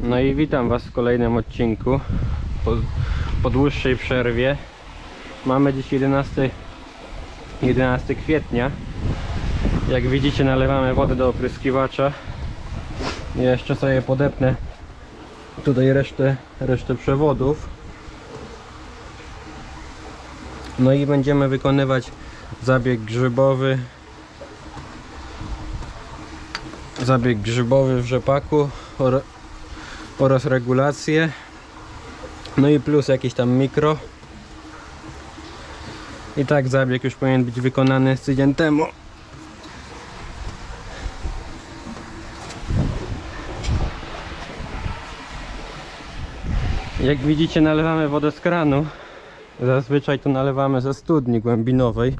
No i witam Was w kolejnym odcinku po, po dłuższej przerwie. Mamy dziś 11, 11 kwietnia. Jak widzicie nalewamy wodę do opryskiwacza. Jeszcze sobie podepnę tutaj resztę, resztę przewodów. No i będziemy wykonywać zabieg grzybowy. Zabieg grzybowy w rzepaku oraz regulacje. No i plus jakieś tam mikro. I tak zabieg już powinien być wykonany z tydzień temu. Jak widzicie nalewamy wodę z kranu. Zazwyczaj to nalewamy ze studni głębinowej.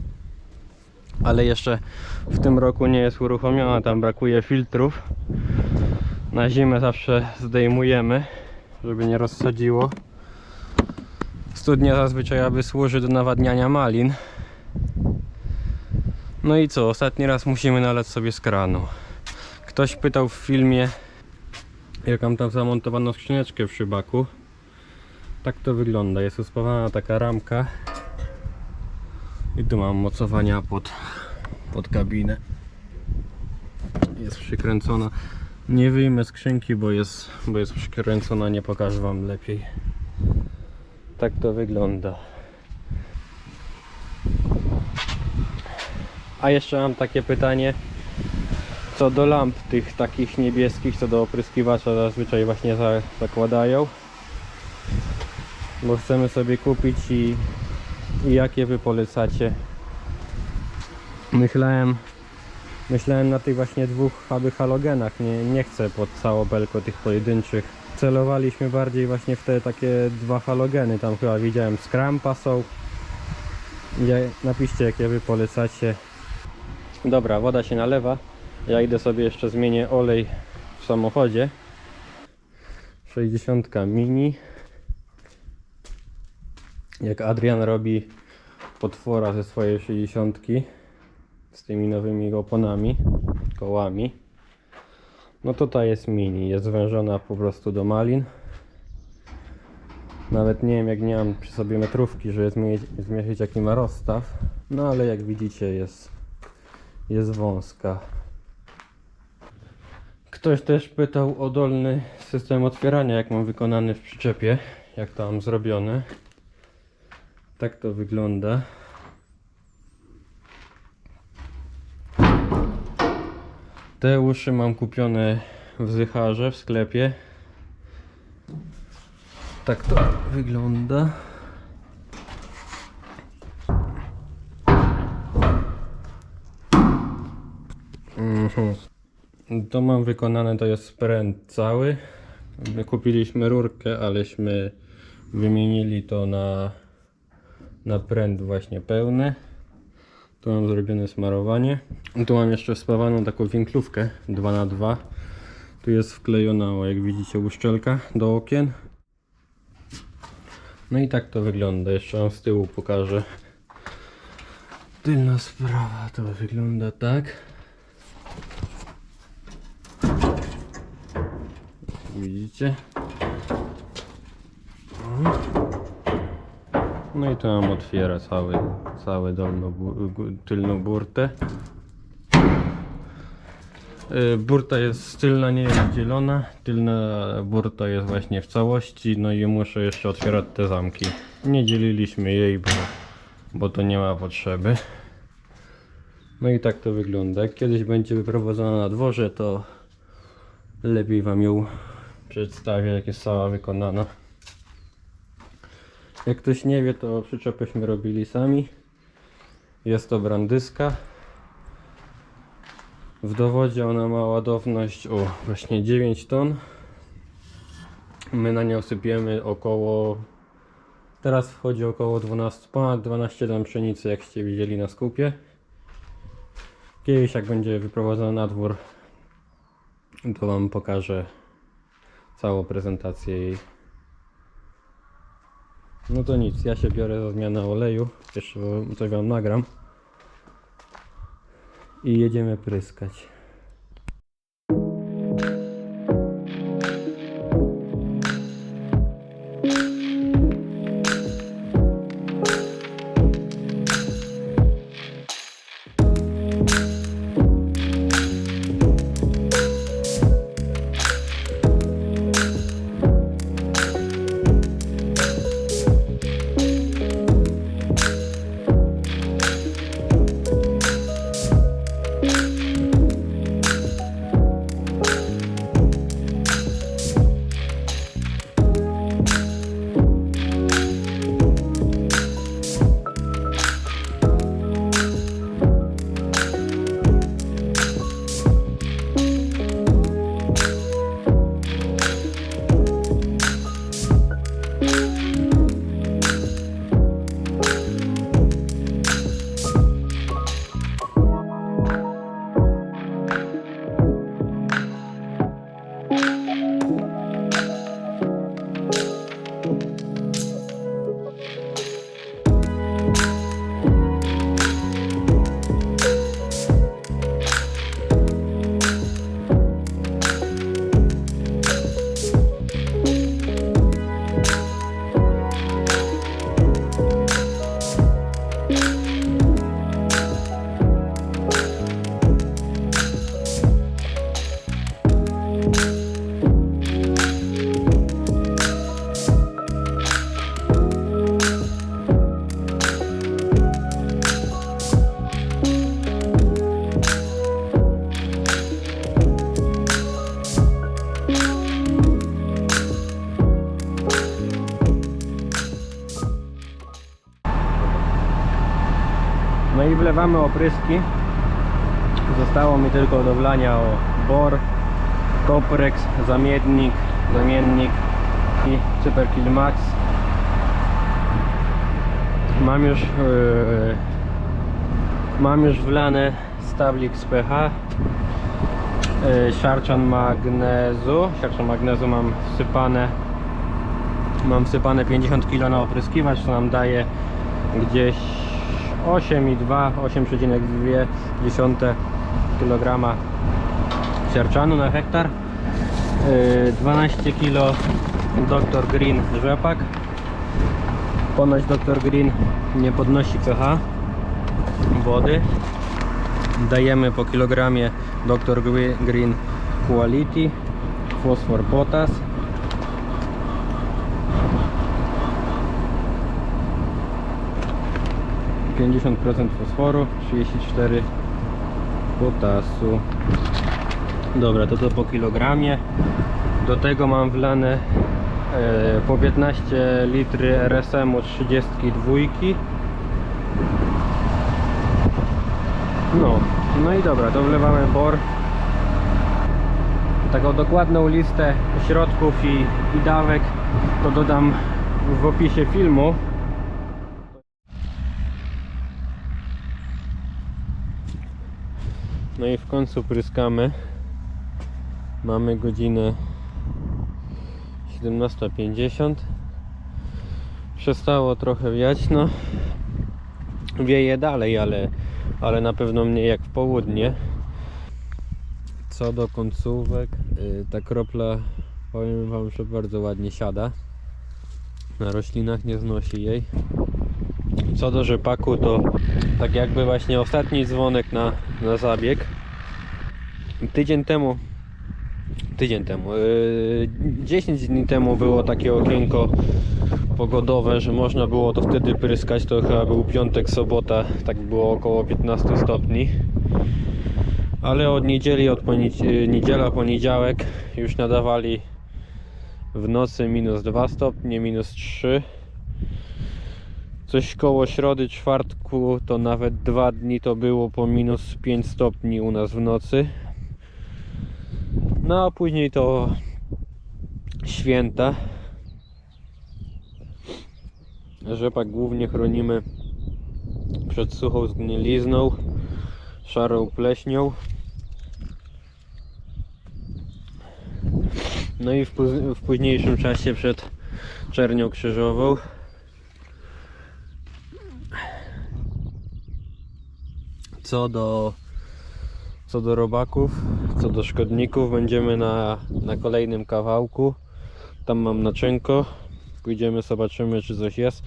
Ale jeszcze w tym roku nie jest uruchomiona, tam brakuje filtrów. Na zimę zawsze zdejmujemy, żeby nie rozsadziło. Studnia zazwyczaj aby służy do nawadniania malin. No i co, ostatni raz musimy nalać sobie z kranu. Ktoś pytał w filmie, jaką tam zamontowano skrzyneczkę w szybaku. Tak to wygląda, jest uspawana taka ramka. I tu mam mocowania pod, pod kabinę. Jest przykręcona. Nie wyjmę skrzynki, bo jest, bo jest przykręcona, nie pokażę wam lepiej. Tak to wygląda. A jeszcze mam takie pytanie. Co do lamp tych takich niebieskich, co do opryskiwacza zazwyczaj właśnie za, zakładają. Bo chcemy sobie kupić i, i jakie wy polecacie. Myślałem Myślałem na tych właśnie dwóch aby halogenach, nie, nie chcę pod całą belko tych pojedynczych. Celowaliśmy bardziej właśnie w te takie dwa halogeny, tam chyba widziałem skrampa są. Napiszcie jakie wy polecacie. Dobra, woda się nalewa. Ja idę sobie jeszcze zmienię olej w samochodzie. 60 mini. Jak Adrian robi potwora ze swojej 60 z tymi nowymi oponami, kołami. No tutaj jest mini, jest zwężona po prostu do malin. Nawet nie wiem jak nie mam przy sobie metrówki, żeby zmierzyć, zmierzyć jaki ma rozstaw. No ale jak widzicie jest, jest wąska. Ktoś też pytał o dolny system otwierania, jak mam wykonany w przyczepie, jak to mam zrobione. Tak to wygląda. Te uszy mam kupione w Zycharze w sklepie. Tak to wygląda. Mhm. To mam wykonane, to jest pręt cały. My kupiliśmy rurkę, aleśmy wymienili to na, na pręt właśnie pełny. Tu mam zrobione smarowanie. Tu mam jeszcze spawaną taką winklówkę 2x2. Tu jest wklejona, o, jak widzicie, uszczelka do okien. No i tak to wygląda. Jeszcze wam z tyłu pokażę. Tylna sprawa to wygląda tak. Widzicie? No i to nam otwiera cały, cały dolną, gu- tylną burtę. Y, Burta jest tylna, nie jest dzielona. Tylna burta jest właśnie w całości. No i muszę jeszcze otwierać te zamki. Nie dzieliliśmy jej, bo, bo to nie ma potrzeby. No i tak to wygląda. Jak kiedyś będzie wyprowadzona na dworze, to lepiej Wam ją przedstawię, jak jest cała wykonana. Jak ktoś nie wie, to przyczepyśmy robili sami. Jest to brandyska. W dowodzie ona ma ładowność o właśnie 9 ton. My na nią sypiemy około teraz wchodzi około 12, ponad 12 ton pszenicy, jakście widzieli na skupie. Kiedyś jak będzie wyprowadzona na dwór, to wam pokażę całą prezentację jej. No to nic, ja się biorę za zmianę oleju. Jeszcze coś wam nagram. I jedziemy pryskać. Wlewamy opryski. Zostało mi tylko do wlania o bor, Coprex, zamiennik, zamiennik i Cyperkill Max. Mam już yy, mam już wlane stablik z pH yy, siarczan magnezu siarczan magnezu mam wsypane mam wsypane 50 kg na opryskiwacz co nam daje gdzieś 8,2 8,2 kg siarczanu na hektar Yy, 12 kg Dr. Green rzepak ponoć Dr. Green nie podnosi pH wody dajemy po kilogramie Dr. Gre- Green Quality fosfor potas Pięćdziesiąt procent fosforu, 34 potasu. Dobra, to to po kilogramie. Do tego mam wlane e, po 15 litry RSM-u 32. No, no i dobra, to wlewamy bor. Taką dokładną listę środków i, i dawek to dodam w opisie filmu. No i w końcu pryskamy. Mamy godzinę 17.50 Przestało trochę wiać, no. Wieje dalej, ale, ale na pewno mniej jak w południe. Co do końcówek y, Ta kropla powiem wam, że bardzo ładnie siada. Na roślinach nie znosi jej Co do rzepaku to tak jakby właśnie ostatni dzwonek na, na zabieg Tydzień temu tydzień temu. Yy, 10 dni temu było takie okienko pogodowe, że można było to wtedy pryskać. To chyba był piątek, sobota, tak było około 15 stopni. Ale od niedzieli, od poni- yy, niedziela, poniedziałek już nadawali w nocy minus 2 stopnie, minus 3. Coś koło środy, czwartku to nawet dwa dni to było po minus 5 stopni u nas w nocy. No a później to święta. Rzepak głównie chronimy przed suchą zgnilizną, szarą pleśnią. No i w, w późniejszym czasie przed czernią krzyżową. Co do co do robaków, co do szkodników, będziemy na, na kolejnym kawałku. Tam mam naczynko. Pójdziemy, zobaczymy, czy coś jest.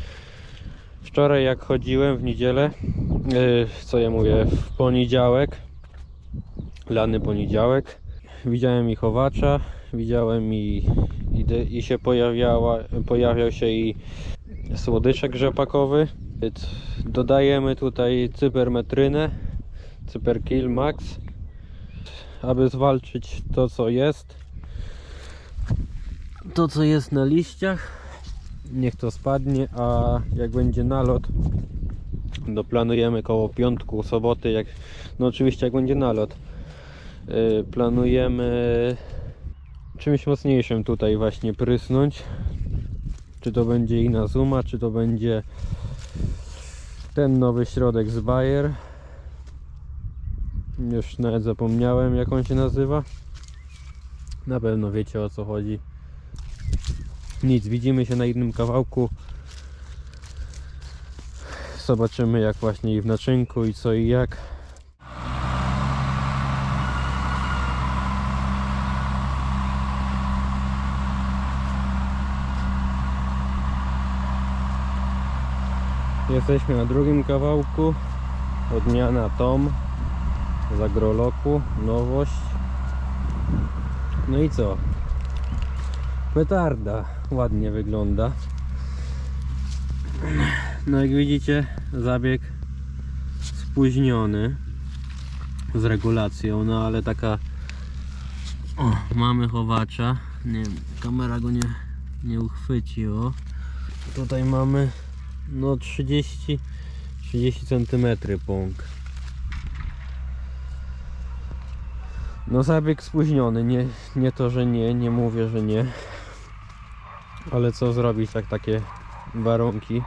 Wczoraj, jak chodziłem w niedzielę, yy, co ja mówię, w poniedziałek, lany poniedziałek, widziałem i chowacza, widziałem i, i, i się pojawiała, pojawiał się i słodyczek rzepakowy. Dodajemy tutaj cypermetrynę, Cyperkill Max. Aby zwalczyć to co jest to co jest na liściach niech to spadnie a jak będzie nalot to planujemy koło piątku, soboty jak, no oczywiście jak będzie nalot yy, planujemy czymś mocniejszym tutaj właśnie prysnąć. Czy to będzie Inazuma, czy to będzie ten nowy środek z Bayer już nawet zapomniałem jak on się nazywa. Na pewno wiecie o co chodzi. Nic, widzimy się na innym kawałku. Zobaczymy jak właśnie i w naczynku i co i jak. Jesteśmy na drugim kawałku. Odmiana Tom z agroloku, nowość. No i co? Petarda ładnie wygląda. No jak widzicie, zabieg spóźniony z regulacją, no ale taka o, mamy chowacza. Nie kamera go nie, nie uchwyci, o. Tutaj mamy no 30 30 cm pąk. No zabieg spóźniony, nie, nie to, że nie, nie mówię, że nie. Ale co zrobić, jak takie warunki.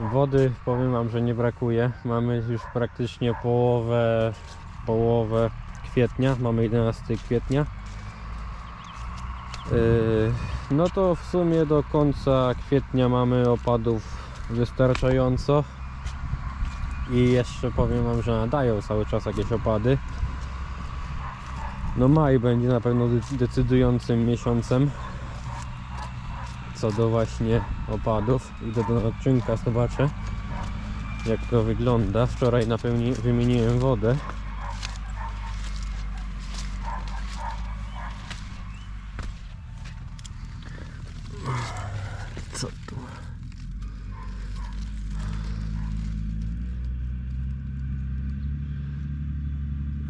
Wody powiem wam, że nie brakuje. Mamy już praktycznie połowę, połowę kwietnia, mamy 11 kwietnia. Yy, no to w sumie do końca kwietnia mamy opadów wystarczająco. I jeszcze powiem wam, że nadają cały czas jakieś opady. No maj będzie na pewno dec- decydującym miesiącem co do właśnie opadów. Idę do odczynka, zobaczę jak to wygląda. Wczoraj napełni, wymieniłem wodę. Co tu?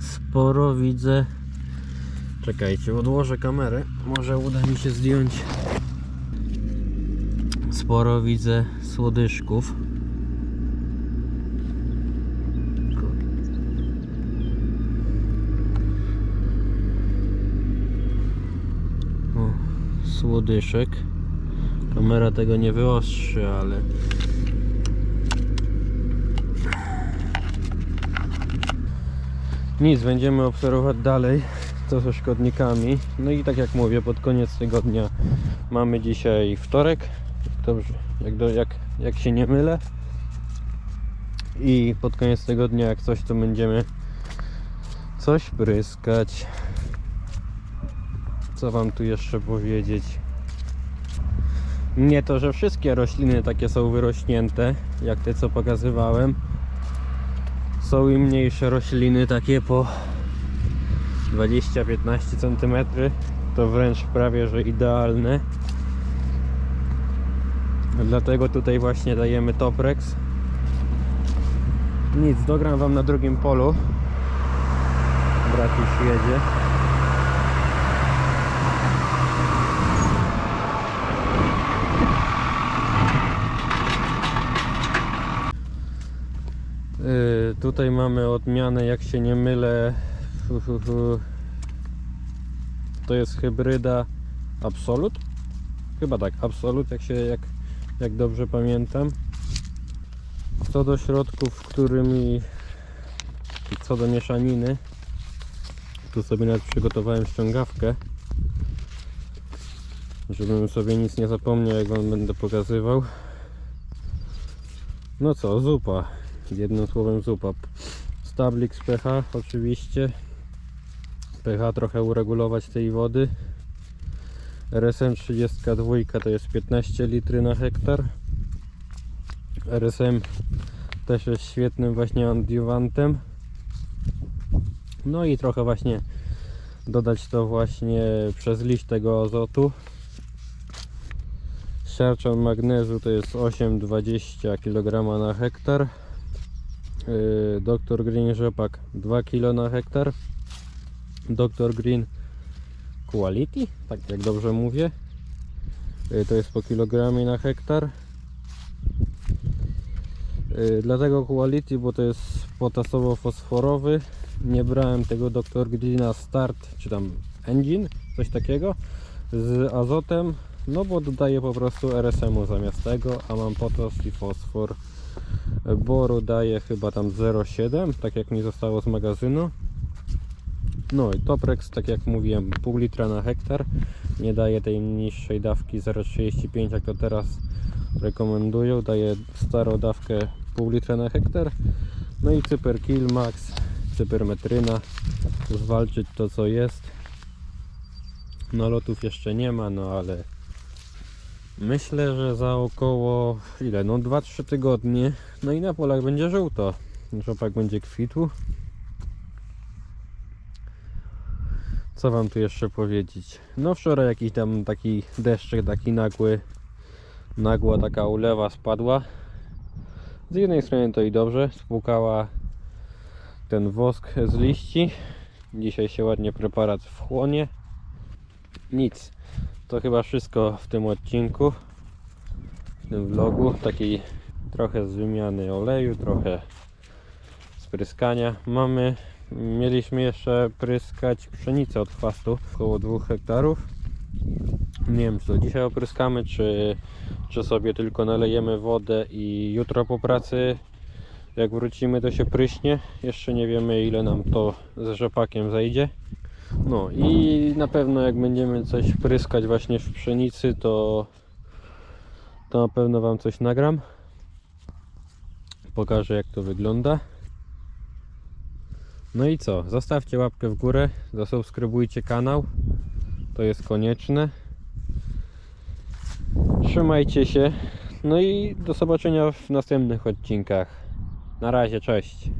Sporo widzę. Czekajcie, odłożę kamerę. Może uda mi się zdjąć. Sporo widzę słodyszków. O, słodyszek. Kamera tego nie wyostrzy, ale nic, będziemy obserwować dalej co ze szkodnikami. No i tak jak mówię, pod koniec tygodnia mamy dzisiaj wtorek. Dobrze, jak, do, jak, jak się nie mylę. I pod koniec tygodnia, jak coś, to będziemy coś pryskać. Co wam tu jeszcze powiedzieć? Nie to, że wszystkie rośliny takie są wyrośnięte, jak te co pokazywałem. Są i mniejsze rośliny, takie po 20-15 cm. To wręcz prawie, że idealne. Dlatego tutaj właśnie dajemy Toprex. Nic, dogram wam na drugim polu. Brat już jedzie. Yy, tutaj mamy odmianę, jak się nie mylę. Fu, fu, fu. To jest hybryda Absolut? Chyba tak, Absolut, jak się jak, jak dobrze pamiętam. Co do środków, którymi co do mieszaniny, tu sobie nawet przygotowałem ściągawkę, żebym sobie nic nie zapomniał, jak wam będę pokazywał. No co, zupa. Jednym słowem zupa. Stablik z pH oczywiście. pH trochę uregulować tej wody. RSM 32 to jest 15 litry na hektar. RSM też jest świetnym właśnie adiuwantem. No i trochę właśnie dodać to właśnie przez liść tego azotu. Siarczan magnezu to jest 8,20 kg na hektar. Yy, Dr. Green rzepak 2 kg na hektar. Dr. Green Quality, tak jak dobrze mówię. Yy, To jest po kilogramie na hektar. Yy, Dlatego Quality, bo to jest potasowo-fosforowy. Nie brałem tego Dr. Greena Start, czy tam Engine, coś takiego, z azotem, no bo dodaję po prostu RSM-u zamiast tego, a mam potas i fosfor. Boru daje chyba tam 0,7, tak jak mi zostało z magazynu. No i Toprex, tak jak mówiłem, pół litra na hektar. Nie daje tej niższej dawki 0,35, jak to teraz rekomendują. Daje starą dawkę pół litra na hektar. No i Cyper Kill Max, Cypermetryna. Zwalczyć to co jest. Nalotów jeszcze nie ma, no ale Myślę, że za około ile? No 2-3 tygodnie. No i na polach będzie żółto. Rzepak będzie kwitł. Co wam tu jeszcze powiedzieć? No wczoraj jakiś tam taki deszczyk, taki nagły, nagła taka ulewa spadła. Z jednej strony to i dobrze, spłukała ten wosk z liści. Dzisiaj się ładnie preparat wchłonie. Nic. To chyba wszystko w tym odcinku, w tym vlogu. Taki trochę z wymiany oleju, trochę spryskania. Mamy, mieliśmy jeszcze pryskać pszenicę od chwastu, około 2 hektarów. Nie wiem, czy to dzisiaj opryskamy, czy, czy sobie tylko nalejemy wodę i jutro po pracy, jak wrócimy, to się pryśnie. Jeszcze nie wiemy, ile nam to z rzepakiem zajdzie. No i na pewno, jak będziemy coś pryskać właśnie w pszenicy, to, to na pewno Wam coś nagram. Pokażę, jak to wygląda. No i co? Zostawcie łapkę w górę, zasubskrybujcie kanał. To jest konieczne. Trzymajcie się. No i do zobaczenia w następnych odcinkach. Na razie, cześć.